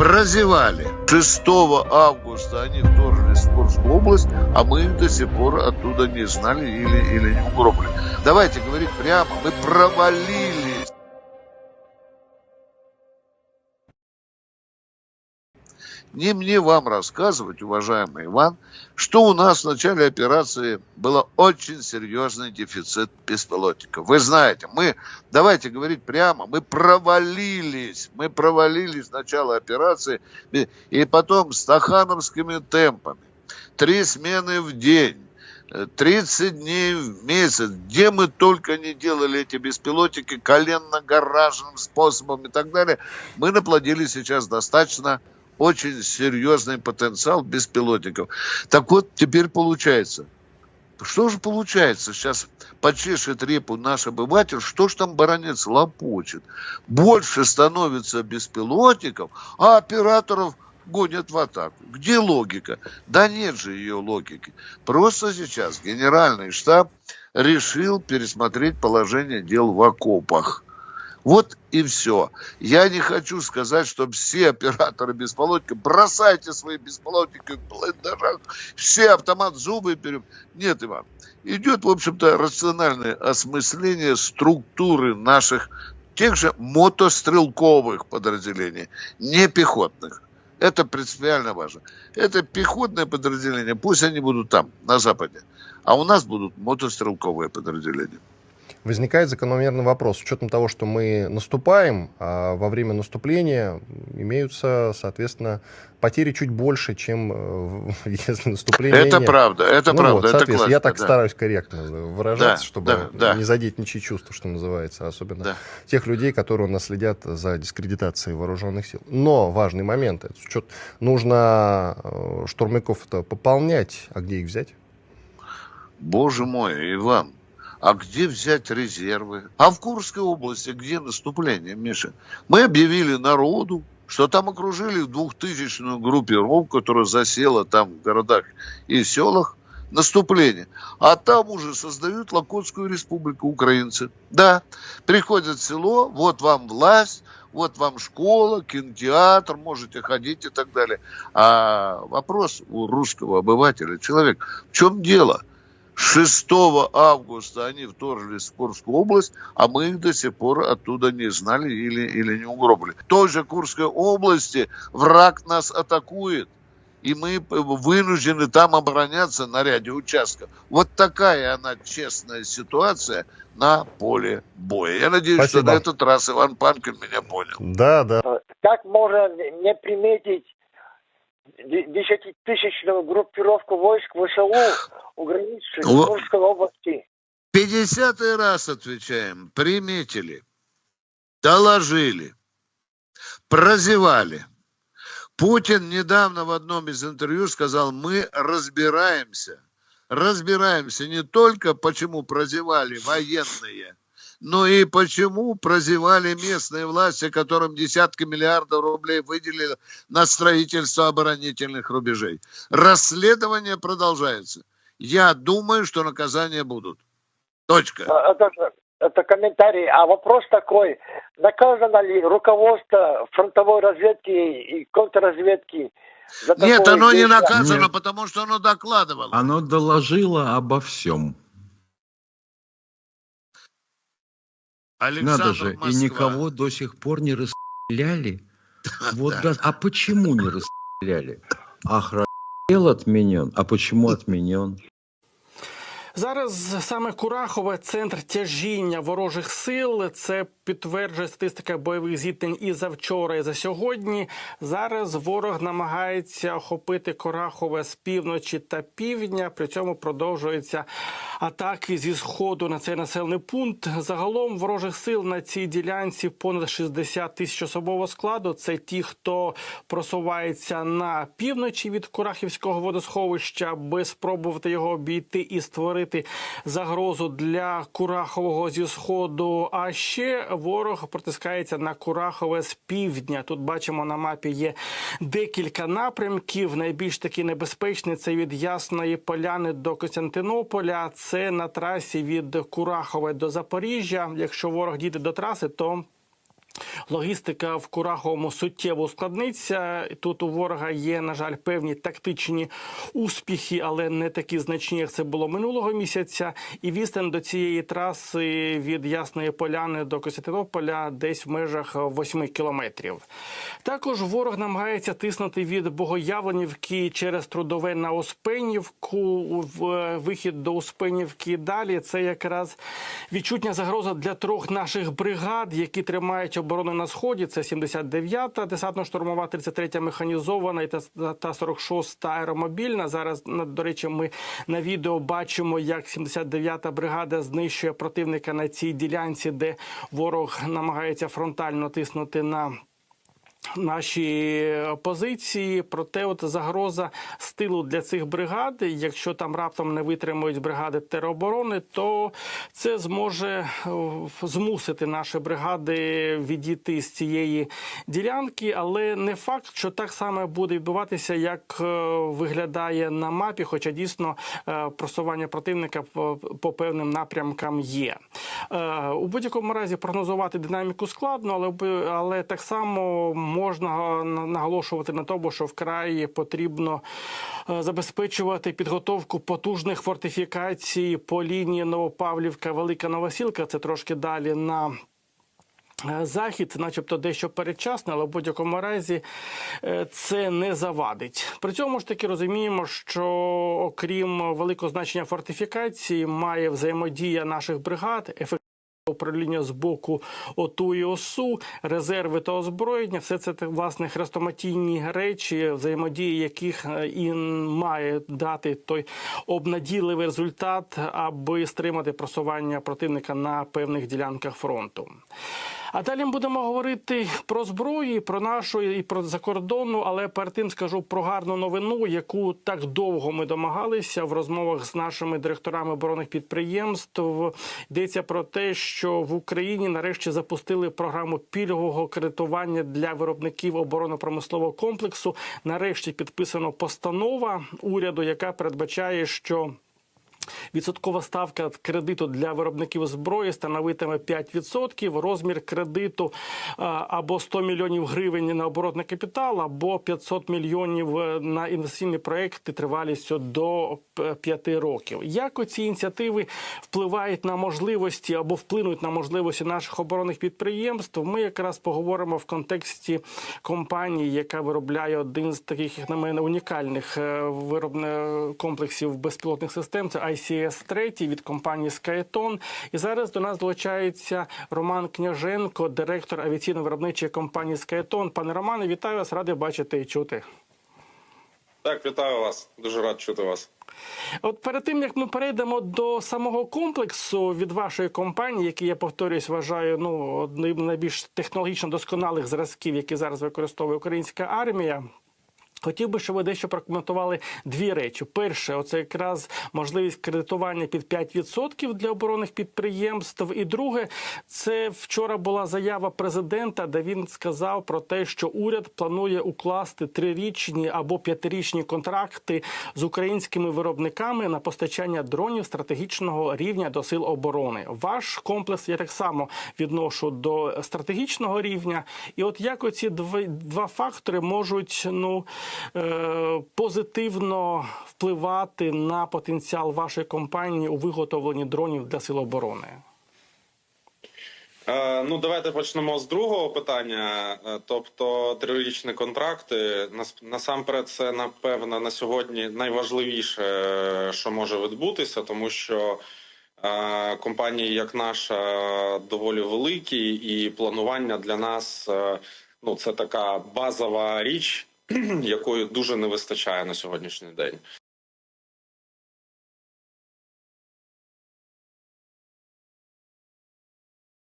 прозевали. 6 августа они вторглись в Курскую область, а мы их до сих пор оттуда не знали или, или не угробили. Давайте говорить прямо, мы провалились. Не мне вам рассказывать, уважаемый Иван, что у нас в начале операции был очень серьезный дефицит беспилотников. Вы знаете, мы, давайте говорить прямо, мы провалились, мы провалились с начала операции, и потом стахановскими темпами, три смены в день, 30 дней в месяц, где мы только не делали эти беспилотники коленно-гаражным способом и так далее, мы наплодили сейчас достаточно очень серьезный потенциал беспилотников. Так вот, теперь получается. Что же получается? Сейчас почешет репу наш обыватель, что ж там баронец лопочет? Больше становится беспилотников, а операторов гонят в атаку. Где логика? Да нет же ее логики. Просто сейчас генеральный штаб решил пересмотреть положение дел в окопах. Вот и все. Я не хочу сказать, что все операторы беспилотника, бросайте свои беспилотники в блиндажах, все автомат зубы берем. Нет, Иван. Идет, в общем-то, рациональное осмысление структуры наших тех же мотострелковых подразделений, не пехотных. Это принципиально важно. Это пехотное подразделение, пусть они будут там, на Западе. А у нас будут мотострелковые подразделения возникает закономерный вопрос. С учетом того, что мы наступаем, а во время наступления имеются, соответственно, потери чуть больше, чем э, если наступление Это нет. правда, это ну правда. Вот, это классно, я так да. стараюсь корректно выражаться, да, чтобы да, да. не задеть ничьи чувства, что называется, особенно да. тех людей, которые у нас следят за дискредитацией вооруженных сил. Но важный момент, это учет, нужно э, штурмяков-то пополнять, а где их взять? Боже мой, Иван, а где взять резервы? А в Курской области где наступление, Миша? Мы объявили народу, что там окружили двухтысячную группировку, которая засела там в городах и селах, наступление. А там уже создают Локотскую республику украинцы. Да, приходят в село, вот вам власть, вот вам школа, кинотеатр, можете ходить и так далее. А вопрос у русского обывателя, человек, в чем дело? 6 августа они вторглись в Курскую область, а мы их до сих пор оттуда не знали или, или не угробили. В той же Курской области враг нас атакует, и мы вынуждены там обороняться на ряде участков. Вот такая она честная ситуация на поле боя. Я надеюсь, Спасибо. что на этот раз Иван Панкин меня понял. Да, да. Как можно не приметить десятитысячную группировку войск ВСУ у границ Курской области. Пятидесятый раз отвечаем. Приметили, доложили, прозевали. Путин недавно в одном из интервью сказал, мы разбираемся. Разбираемся не только, почему прозевали военные, но и почему прозевали местные власти, которым десятки миллиардов рублей выделили на строительство оборонительных рубежей. Расследование продолжается. Я думаю, что наказания будут. Точка. Это, это комментарий. А вопрос такой. Наказано ли руководство фронтовой разведки и контрразведки нет, оно не наказано, Нет. потому что оно докладывало. Оно доложило обо всем. Александр Надо же, Москва. и никого до сих пор не расстреляли. Вот да. А почему не расстреляли? Охранел отменен. А почему отменен? Зараз саме Курахове центр тяжіння ворожих сил. Це підтверджує статистика бойових зіткнень і за вчора, і за сьогодні. Зараз ворог намагається охопити Курахове з півночі та півдня. При цьому продовжуються атаки зі сходу на цей населений пункт. Загалом ворожих сил на цій ділянці понад 60 тисяч особового складу. Це ті, хто просувається на півночі від Курахівського водосховища, аби спробувати його обійти і створити створити загрозу для Курахового зі сходу. А ще ворог протискається на Курахове з півдня. Тут бачимо на мапі є декілька напрямків. Найбільш такі небезпечний це від Ясної Поляни до Костянтинополя. Це на трасі від Курахове до Запоріжжя. Якщо ворог дійде до траси, то Логістика в Кураховому суттєво ускладниться. Тут у ворога є, на жаль, певні тактичні успіхи, але не такі значні, як це було минулого місяця. І відстань до цієї траси від Ясної Поляни до Костянтинополя десь в межах 8 кілометрів. Також ворог намагається тиснути від Богоявленівки через трудове на Успенівку. Вихід до Успенівки далі це якраз відчутня загроза для трьох наших бригад, які тримають оборону на сході. Це 79-та десантно-штурмова, 33-та механізована і та та 46-та аеромобільна. Зараз до речі, ми на відео бачимо, як 79-та бригада знищує противника на цій ділянці, де ворог намагається фронтально тиснути на. Наші позиції, проте от загроза з тилу для цих бригад. Якщо там раптом не витримують бригади тероборони, то це зможе е, змусити наші бригади відійти з цієї ділянки, але не факт, що так само буде відбуватися, як е, виглядає на мапі. Хоча дійсно е, просування противника по, певним напрямкам є. У будь-якому разі прогнозувати динаміку складно, але але так само можна наголошувати на тому, що вкрай потрібно е, забезпечувати підготовку потужних фортифікацій по лінії Новопавлівка, Велика Новосілка. Це трошки далі на. Е, Захід, начебто, дещо передчасно, але в будь-якому разі е, це не завадить. При цьому ж таки розуміємо, що окрім великого значення фортифікації, має взаємодія наших бригад, управління з боку ОТУ і ОСУ, резерви та озброєння все це власне хрестоматійні речі, взаємодії яких е, і має дати той обнадійливий результат, аби стримати просування противника на певних ділянках фронту. А далі ми будемо говорити про зброю, про нашу і про закордонну, але перед тим скажу про гарну новину, яку так довго ми домагалися в розмовах з нашими директорами оборонних підприємств. Йдеться про те, що в Україні нарешті запустили програму пільгового кредитування для виробників оборонно-промислового комплексу. Нарешті підписано постанова уряду, яка передбачає, що Відсоткова ставка кредиту для виробників зброї становитиме 5%. Розмір кредиту або 100 мільйонів гривень на оборотний капітал, або 500 мільйонів е, на інвестиційні проекти тривалістю до 5 років. Як оці ініціативи впливають на можливості або вплинуть на можливості наших оборонних підприємств? Ми якраз поговоримо в контексті компанії, яка виробляє один з таких, як на мене, унікальних е, виробних комплексів безпілотних систем. Це ICS-3 від компанії Skyton. І зараз до нас долучається Роман Княженко, директор авіаційно-виробничої компанії Skyton. Пане Романе, вітаю вас, радий бачити і чути. Так, вітаю вас. Дуже рад чути вас. От перед тим як ми перейдемо до самого комплексу від вашої компанії, який я повторюсь, вважаю ну одним з найбільш технологічно досконалих зразків, які зараз використовує українська армія. Хотів би, щоб ви дещо прокоментували дві речі. Перше, оце якраз можливість кредитування під 5% для оборонних підприємств. І друге, це вчора була заява президента, де він сказав про те, що уряд планує укласти трирічні або п'ятирічні контракти з українськими виробниками на постачання дронів стратегічного рівня до сил оборони. Ваш комплекс я так само відношу до стратегічного рівня. І от як оці два, фактори можуть ну позитивно впливати на потенціал вашої компанії у виготовленні дронів для сил оборони? Е, ну, давайте почнемо з другого питання. Е, Тобто, трирічні контракти. Насамперед, це напевно на сьогодні найважливіше, е, що може відбутися, тому що е, компанії, як наша, доволі великі, і планування для нас е, ну це така базова річ, якої дуже не вистачає на сьогоднішній день.